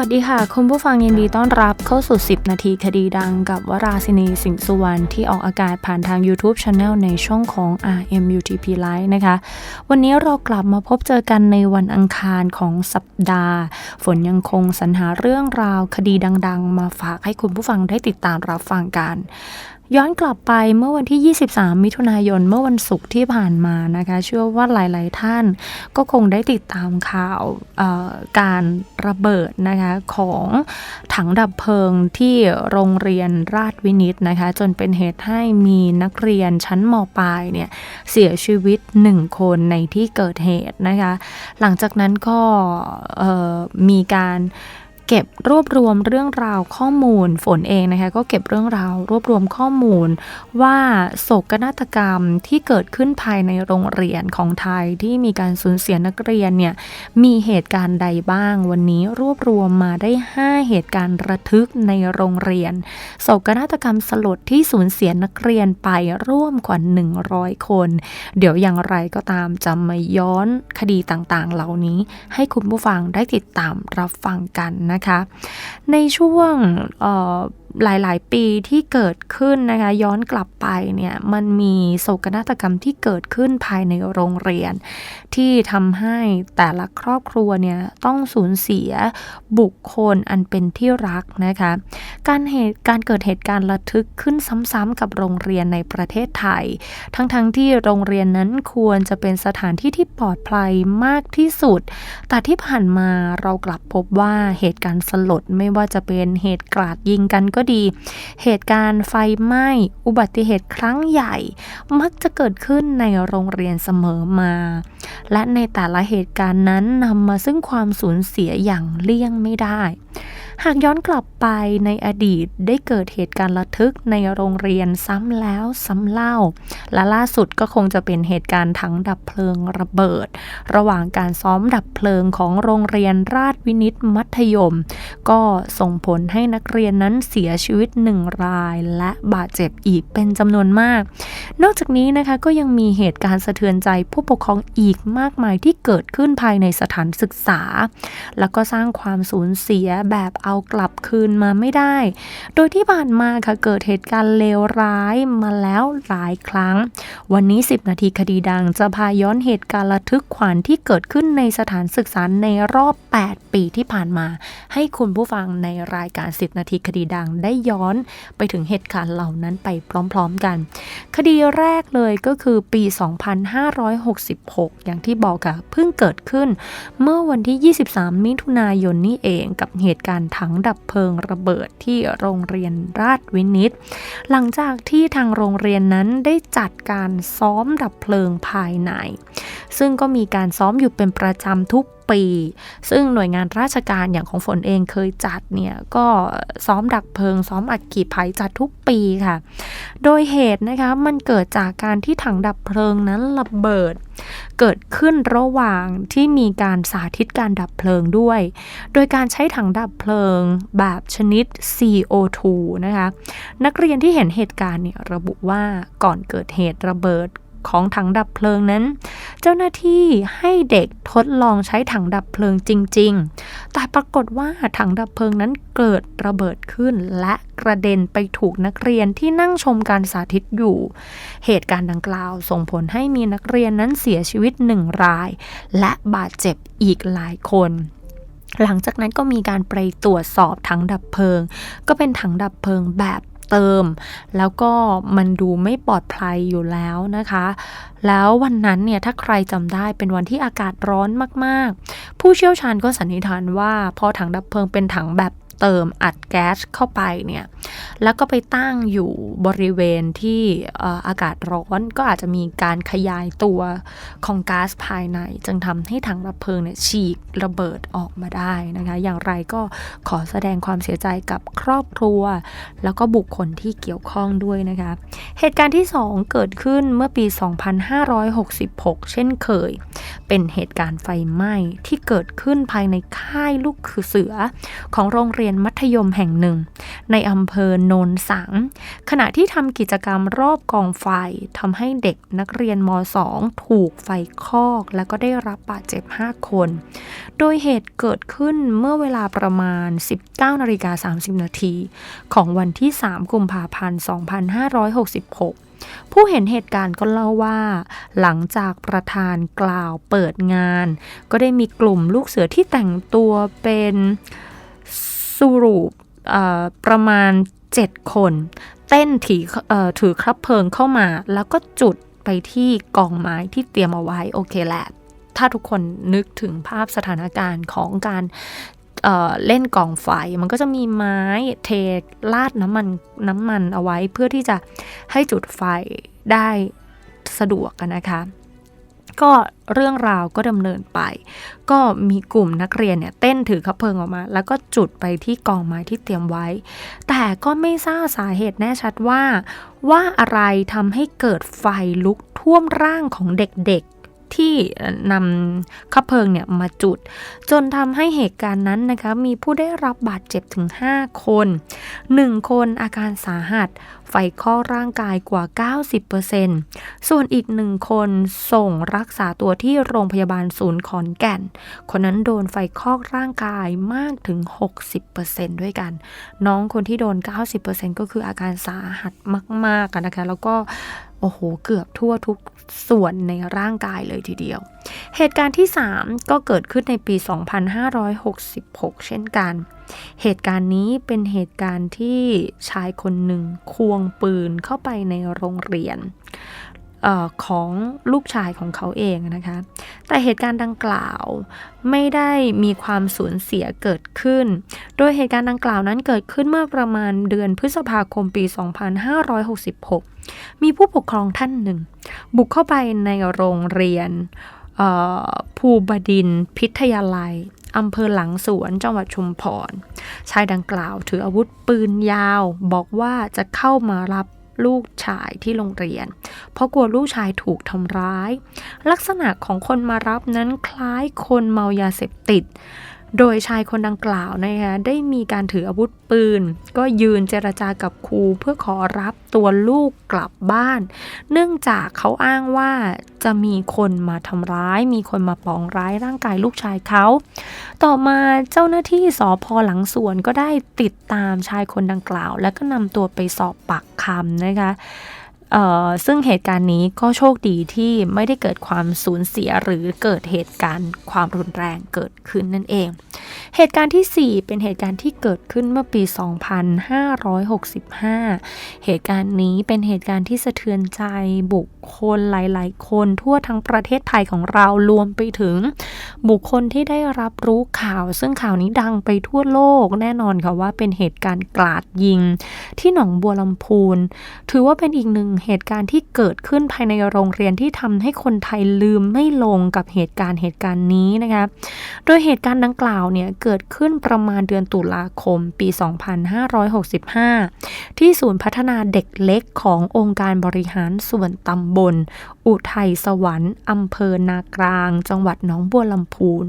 วัสดีค่ะ คุณผู้ฟังยินดีต้อนรับเข้าสู่ 10 นาทีคดีดังกับวราศินีสิงห์สุวรรณที่ออกอากาศผ่านทาง YouTube Channel ในช่องของ RMUTP Live นะคะ วันนี้เรากลับมาพบเจอกันในวันอังคารของสัปดาห์ ฝนยังคงสรรหาเรื่องราวคดีดัง ๆ มาฝากให้คุณผู้ฟังได้ติดตามรับฟังกัน ย้อนกลับไปเมื่อวันที่ 23 มิถุนายน เมื่อวันศุกร์ที่ผ่านมานะคะ เชื่อว่าหลาย ๆ ท่านก็คงได้ติดตามข่าวการระเบิดนะคะของถังดับเพลิงที่โรงเรียนราชวินิตนะคะ จนเป็นเหตุให้มีนักเรียนชั้นมปลายเนี่ยเสียชีวิต 1 คนในที่เกิดเหตุนะคะ หลังจากนั้นก็มีการ เก็บรวบรวมเรื่องราวข้อมูลฝนเองนะคะก็เก็บเรื่องราวรวบรวมข้อมูล ว่าโศกนาฏกรรมที่เกิดขึ้นภายในโรงเรียนของไทยที่มีการสูญเสียนักเรียนเนี่ยมีเหตุการณ์ใดบ้าง วันนี้รวบรวมมาได้ 5 เหตุการณ์ระทึกในโรงเรียน โศกนาฏกรรมสลดที่สูญเสียนักเรียนไปร่วมกว่า 100 คน เดี๋ยวอย่างไรก็ตามจะมาย้อนคดีต่างๆ เหล่านี้ ให้คุณผู้ฟังได้ติดตามรับฟังกันนะคะ ในช่วง หลาย ๆ ปีที่เกิดขึ้นนะคะย้อนกลับไปเนี่ยมันมีโศกนาฏกรรมที่เกิดขึ้นภายในโรงเรียน ที่ทำให้แต่ละครอบครัวเนี่ยต้องสูญเสียบุคคลอันเป็นที่รักนะคะการเหตุการเกิดเหตุการณ์ระทึกขึ้นซ้ำๆกับโรงเรียนในประเทศไทย ทั้งๆทที่โรงเรียนนั้นควรจะเป็นสถานที่ที่ปลอดภัยมากที่สุด แต่ที่ผ่านมาเรากลับพบว่าเหตุการณ์สลดไม่ว่าจะเป็นเหตุกราดยิงกันก็ดี เหตุการณ์ไฟไหม้ อุบัติเหตุครั้งใหญ่ มักจะเกิดขึ้นในโรงเรียนเสมอมา และในแต่ละเหตุการณ์นั้นนำมาซึ่งความสูญเสียอย่างเลี่ยงไม่ได้ หากย้อนกลับไปในอดีตได้เกิดเหตุการณ์ระทึกในโรงเรียนซ้ำแล้วซ้ำเล่า และล่าสุดก็คงจะเป็นเหตุการณ์ถังดับเพลิงระเบิด ระหว่างการซ้อมดับเพลิงของโรงเรียนราชวินิตมัธยม ก็ส่งผลให้นักเรียนนั้นเสียชีวิตหนึ่งรายและบาดเจ็บอีกเป็นจำนวนมาก นอกจากนี้นะคะก็ยังมีเหตุการณ์สะเทือนใจผู้ปกครองอีกมากมายที่เกิดขึ้นภายในสถานศึกษา แล้วก็สร้างความสูญเสียแบบเอากลับคืนมาไม่ได้ โดยที่ผ่านมาค่ะเกิดเหตุการณ์เลวร้ายมาแล้วหลายครั้ง วันนี้ 10 นาทีคดีดังจะพาย้อนเหตุการณ์ระทึกขวัญที่เกิดขึ้นในสถานศึกษาในรอบ 8 ปีที่ผ่านมา ให้คุณผู้ฟังในรายการ 10 นาทีคดีดังได้ย้อนไปถึงเหตุการณ์เหล่านั้นไปพร้อมๆกัน คดีแรกเลยก็คือปี 2566 อย่างที่บอกค่ะเพิ่งเกิดขึ้น เมื่อวันที่ 23 มิถุนายนนี่เองกับเหตุการณ์ถังดับเพลิงระเบิดที่โรงเรียนราชวินิต หลังจากที่ทางโรงเรียนนั้นได้จัดการซ้อมดับเพลิงภายใน ซึ่งก็มีการซ้อมอยู่เป็นประจำทุกปี ซึ่งหน่วยงานราชการอย่างของฝนเองเคยจัดเนี่ยก็ซ้อมดับเพลิง ซ้อมอัดกีภัยจัดทุกปีค่ะ โดยเหตุนะคะมันเกิดจากการที่ถังดับเพลิงนั้นระเบิด เกิดขึ้นระหว่างที่มีการสาธิตการดับเพลิงด้วย โดยการใช้ถังดับเพลิงแบบชนิด CO2 นะคะ นักเรียนที่เห็นเหตุการณ์เนี่ยระบุว่าก่อนเกิดเหตุระเบิด ของถังดับเพลิงนั้น เจ้าหน้าที่ให้เด็กทดลองใช้ถังดับเพลิงจริง ๆ แต่ปรากฏว่าถังดับเพลิงนั้นเกิดระเบิดขึ้น และกระเด็นไปถูกนักเรียนที่นั่งชมการสาธิตอยู่ เหตุการณ์ดังกล่าวส่งผลให้มีนักเรียนนั้นเสียชีวิตหนึ่งราย และบาดเจ็บอีกหลายคนหลังจากนั้นก็มีการไปตรวจสอบถังดับเพลิง ก็เป็นถังดับเพลิงแบบ เติม แล้วก็มันดูไม่ปลอดภัยอยู่แล้วนะคะ แล้ววันนั้นเนี่ยถ้าใครจำได้เป็นวันที่อากาศร้อนมากๆ ผู้เชี่ยวชาญก็สันนิษฐานว่าพอถังดับเพลิงเป็นถังแบบ เติมอัดแก๊สเข้าไปเนี่ยแล้วก็ไปตั้งอยู่บริเวณที่อากาศร้อนก็อาจจะมีการขยายตัวของก๊าซภายใน จึงทำให้ถังดับเพลิงเนี่ยฉีกระเบิดออกมาได้นะคะอย่างไรก็ขอแสดงความเสียใจกับครอบครัว แล้วก็บุคคลที่เกี่ยวข้องด้วยนะคะเหตุการณ์ที่ 2 เกิดขึ้นเมื่อปี 2566 เช่นเคย เป็นเหตุการณ์ไฟไหม้ที่เกิดขึ้นภายในค่ายลูกคือเสือของโรงเรียนรียนมัธยมแห่งหนึ่ง ในอำเภอโนนสัง ขณะที่ทำกิจกรรมรอบกองไฟทำให้เด็กนักเรียนม .2 ถูกไฟคอก และก็ได้รับบาดเจ็บ 5 คน โดยเหตุเกิดขึ้นเมื่อเวลาประมาณ 19นาฬิกา30 นาที ของวันที่ 3 กุมภาพันธ์ 2566ผู้เห็นเหตุการณ์ก็เล่าว่า หลังจากประธานกล่าวเปิดงาน ก็ได้มีกลุ่มลูกเสือที่แต่งตัวเป็น รูปประมาณ 7 คน เต้นถือถือครับเพลิงเข้ามา แล้วก็จุดไปที่กองไม้ที่เตรียมเอาไว้โอเคแหละถ้าทุกคนนึกถึงภาพสถานการณ์ของการเเล่นกองไฟ มันก็จะมีไม้เทลาดน้ำมันน้ำมันเอาไว้เพื่อที่จะให้จุดไฟได้สะดวกกันนะคะ ก็เรื่องราวก็ดำเนินไป ก็มีกลุ่มนักเรียนเนี่ยเต้นถือคับเพลิงออกมา แล้วก็จุดไปที่กองไม้ที่เตรียมไว้ แต่ก็ไม่ทราบสาเหตุแน่ชัดว่า ว่าอะไรทำให้เกิดไฟลุกท่วมร่างของเด็ก ที่นำคับเพลิงเนี่ยมาจุด จนทำให้เหตุการณ์นั้นนะคะมีผู้ได้รับบาดเจ็บถึง 5 คน 1 คนอาการสาหัส ไฟข้อร่างกายกว่า 90%ส่วนอีกหนึ่งคนส่งรักษาตัวที่โรงพยาบาลศูนย์ขอนแก่น คนนั้นโดนไฟคอกร่างกายมากถึง 60%ด้วยกัน น้องคนที่โดน 90%ก็คืออาการสาหัสมากๆอะนะคะแล้วก็ โอ้โห เกือบทั่วทุกส่วนในร่างกายเลยทีเดียว เหตุการณ์ที่ 3 ก็เกิดขึ้นในปี 2566 เช่นกัน เหตุการณ์นี้เป็นเหตุการณ์ที่ชายคนหนึ่งควงปืนเข้าไปในโรงเรียน ออของลูกชายของเขาเองนะคะ แต่เหตุการณ์ดังกล่าวไม่ได้มีความสูญเสียเกิดขึ้น โดยเหตุการณ์ดังกล่าวนั้นเกิดขึ้นเมื่อประมาณเดือนพฤษภาคมปี 2566 มีผู้ปกครองท่านหนึ่ง บุกเข้าไปในโรงเรียนภูบดินพิทยาลัยอำเภอหลังสวนจังหวัดชุมพร ชายดังกล่าวถืออาวุธปืนยาว บอกว่าจะเข้ามารับ ลูกชายที่โรงเรียน เพราะกลัวลูกชายถูกทำร้าย ลักษณะของคนมารับนั้นคล้ายคนเมายาเสพติด โดยชายคนดังกล่าวนะคะได้มีการถืออาวุธปืน ก็ยืนเจรจากับครูเพื่อขอรับตัวลูกกลับบ้าน เนื่องจากเขาอ้างว่าจะมีคนมาทำร้าย มีคนมาปองร้ายร่างกายลูกชายเขา ต่อมาเจ้าหน้าที่สอพอหลังสวนก็ได้ติดตามชายคนดังกล่าว และก็นำตัวไปสอบปากคำนะคะ ซึ่งเหตุการณ์นี้ก็โชคดีที่ไม่ได้เกิดความสูญเสียหรือเกิดเหตุการณ์ความรุนแรงเกิดขึ้นนั่นเอง เหตุการณ์ทีสี่ 4 เป็นเหตุการณ์ที่เกิดขึ้นเมื่อปี 2565 เหตุการณ์นี้เป็นเหตุการณ์ที่สะเทือนใจบุคคลหลาย ๆ คนทั่วทั้งประเทศไทยของเรารวมไปถึง บุคคลที่ได้รับรู้ข่าว ซึ่งข่าวนี้ดังไปทั่วโลกแน่นอนค่ะว่าเป็นเหตุการณ์กราดยิง ที่หนองบัวลำพูน ถือว่าเป็นอีกหนึ่งเหตุการณ์ที่เกิดขึ้นภายในโรงเรียนที่ทำให้คนไทยลืมไม่ลงกับเหตุการณ์เหตุการณ์นี้นะคะโดยเหตุการณ์ดังกล่าวเนี่ยเกิดขึ้นประมาณเดือนตุลาคมปี 2565 ที่ศูนย์พัฒนาเด็กเล็กขององค์การบริหารส่วนตำบล อุทัยสวรรค์อำเภอนากลาง จังหวัดหนองบัวลำพูน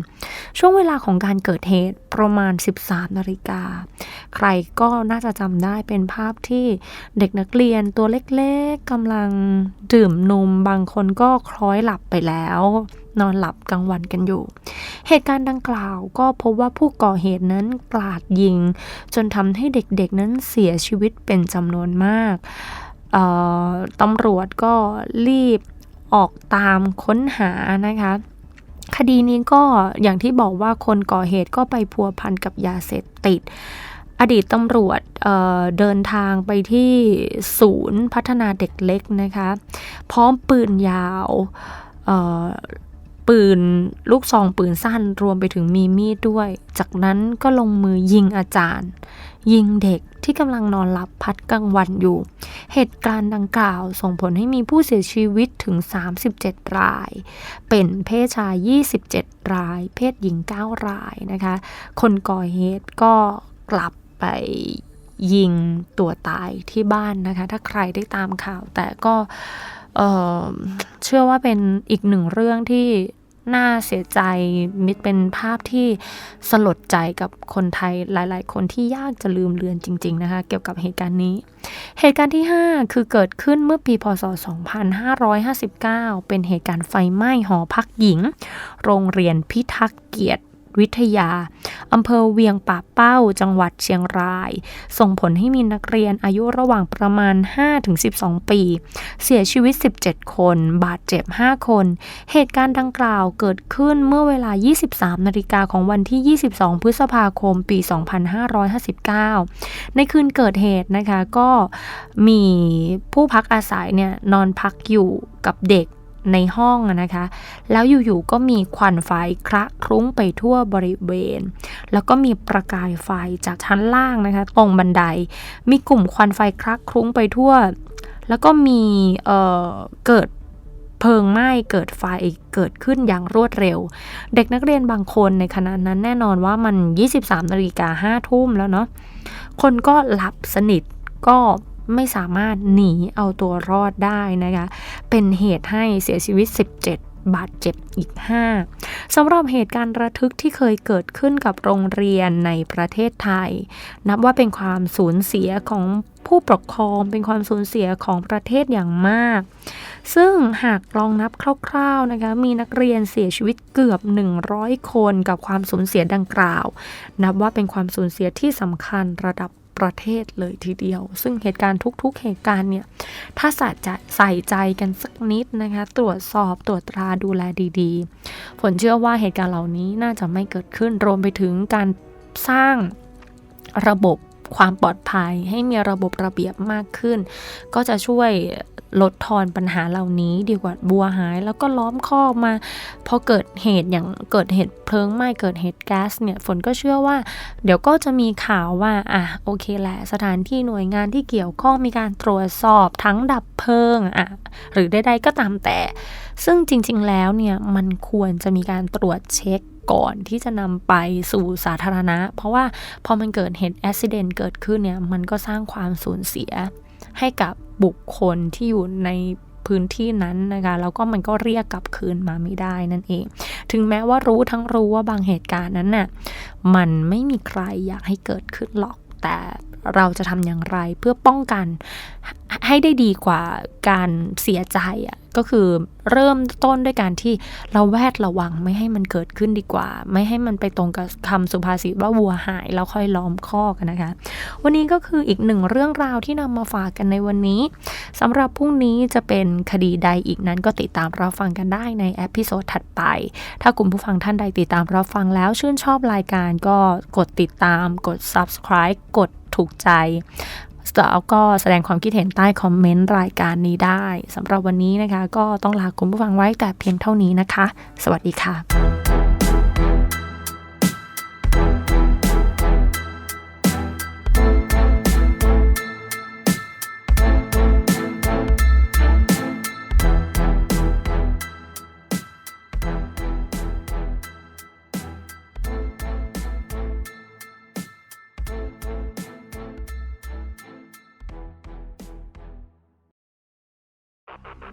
ช่วงเวลาของการเกิดเหตุประมาณ 13 นาฬิกา ใครก็น่าจะจำได้เป็นภาพที่เด็กนักเรียนตัวเล็กกำลังดื่มนมบางคนก็คล้อยหลับไปแล้ว นอนหลับกลางวันกันอยู่ เหตุการณ์ดังกล่าวก็พบว่าผู้ก่อเหตุนั้นกราดยิง จนทำให้เด็กๆนั้นเสียชีวิตเป็นจำนวนมากตำรวจก็รีบออกตามค้นหานะคะคดีนี้ก็อย่างที่บอกว่าคนก่อเหตุก็ไปพัวพันกับยาเสพติด อดีตตำรวจเเดินทางไปที่ศูนย์พัฒนาเด็กเล็กนะคะ พร้อมปืนยาวปืนลูกซองปืนสั้นรวมไปถึงมีมีดด้วย จากนั้นก็ลงมือยิงอาจารย์ ยิงเด็กที่กำลังนอนหลับพัดกลางวันอยู่ เหตุการณ์ดังกล่าวส่งผลให้มีผู้เสียชีวิตถึง 37 ราย เป็นเพศชาย 27 ราย เพศหญิง 9 รายนะคะ คนก่อเหตุก็กลับ ไปยิงตัวตายที่บ้านนะคะ ถ้าใครได้ตามข่าว แต่ก็เเชื่อว่าเป็นอีกหนึ่งเรื่องที่น่าเสียใจมิตรเป็นภาพที่สลดใจกับคนไทยหลาย ๆ คนที่ยากจะลืมเลือนจริง ๆ นะคะ เกี่ยวกับเหตุการณ์นี้ เหตุการณ์ที่ 5 คือเกิดขึ้นเมื่อปีพศ 2559 เป็นเหตุการณ์ไฟไหม้หอพักหญิง โรงเรียนพิทักษ์เกียรติวิทยา อำเภอเวียงป่าเป้า จังหวัดเชียงราย ส่งผลให้มีนักเรียนอายุระหว่างประมาณ 5-12 ปี เสียชีวิต 17 คน บาดเจ็บ 5 คน เหตุการณ์ดังกล่าวเกิดขึ้นเมื่อเวลา 23 นาฬิกาของวันที่ 22 พฤษภาคม ปี 2559 ในคืนเกิดเหตุนะคะก็มีผู้พักอาศัยเนี่ยนอนพักอยู่กับเด็ก ในห้องนะคะ แล้วอยู่ๆก็มีควันไฟคละคลุ้งไปทั่วบริเวณ แล้วก็มีประกายไฟจากชั้นล่างนะคะตรงบันได มีกลุ่มควันไฟคละคลุ้งไปทั่ว แล้วก็มีเเกิดเพลิงไหม้เกิดไฟเกิดขึ้นอย่างรวดเร็ว เด็กนักเรียนบางคนในขณะนั้นแน่นอนว่ามัน 23นาฬิกา5ทุ่มแล้วเนาะคนก็หลับสนิทก็ ไม่สามารถหนีเอาตัวรอดได้นะคะ เป็นเหตุให้เสียชีวิต 17บาดเจ็บอีก 5สำหรับเหตุการณ์ระทึกที่เคยเกิดขึ้นกับโรงเรียนในประเทศไทย นับว่าเป็นความสูญเสียของผู้ปกครองเป็นความสูญเสียของประเทศอย่างมาก ซึ่งหากลองนับคร่าวๆนะคะมีนักเรียนเสียชีวิตเกือบ 100 คนกับความสูญเสียดังกล่าว นับว่าเป็นความสูญเสียที่สำคัญระดับ ประเทศเลยทีเดียว ซึ่งเหตุการณ์ทุก ๆ เหตุการณ์เนี่ย ถ้าสัตจะใส่ใจกันสักนิดนะคะ ตรวจสอบตรวจตราดูแลดีๆ ผลเชื่อว่าเหตุการณ์เหล่านี้น่าจะไม่เกิดขึ้น รวมไปถึงการสร้างระบบ ความปลอดภัย ให้มีระบบระเบียบมากขึ้น ก็จะช่วยลดทอนปัญหาเหล่านี้ดีกว่าบัวหาย แล้วก็ล้อมคอกมาพอเกิดเหตุอย่างเกิดเหตุเพลิงไหม้เกิดเหตุแก๊สเนี่ยฝนก็เชื่อว่า เดี๋ยวก็จะมีข่าวว่าอะโอเคแหละสถานที่หน่วยงานที่เกี่ยวข้องมีการตรวจสอบทั้งดับเพลิงอะหรือใดๆก็ตามแต่ ซึ่งจริงๆแล้วเนี่ยมันควรจะมีการตรวจเช็ค ก่อนที่จะนำไปสู่สาธารณะ เพราะว่าพอมันเกิดเหตุอุบิเหตุเกิดขึ้นเนี่ยมันก็สร้างความสูญเสียให้กับบุคคลที่อยู่ในพื้นที่นั้นนะคะแล้วก็มันก็เรียกกลับคืนมาไม่ได้นั่นเอง ถึงแม้ว่ารู้ทั้งรู้ว่าบางเหตุการณ์นั้นน่ะมันไม่มีใครอยากให้เกิดขึ้นหรอก แต่เราจะทำอย่างไรเพื่อป้องกันให้ได้ดีกว่าการเสียใจอะ ก็คือเริ่มต้นด้วยการที่เราแวดระวังไม่ให้มันเกิดขึ้นดีกว่า ไม่ให้มันไปตรงกับคำสุภาษิตว่าวัวหายแล้วค่อยล้อมคอกนะคะ วันนี้ก็คืออีกหนึ่งเรื่องราวที่นำมาฝากกันในวันนี้สำหรับพรุ่งนี้จะเป็นคดีใดอีกนั้นก็ติดตามรับฟังกันได้ในเอพิโซดถัดไป ถ้ากลุ่มผู้ฟังท่านใดติดตามรับฟังแล้วชื่นชอบรายการก็กดติดตามกด subscribe กดถูกใจ แล้วก็แสดงความคิดเห็นใต้คอมเมนต์รายการนี้ได้สำหรับวันนี้นะคะ ก็ต้องลาคุณผู้ฟังไว้แต่เพียงเท่านี้นะคะ สวัสดีค่ะ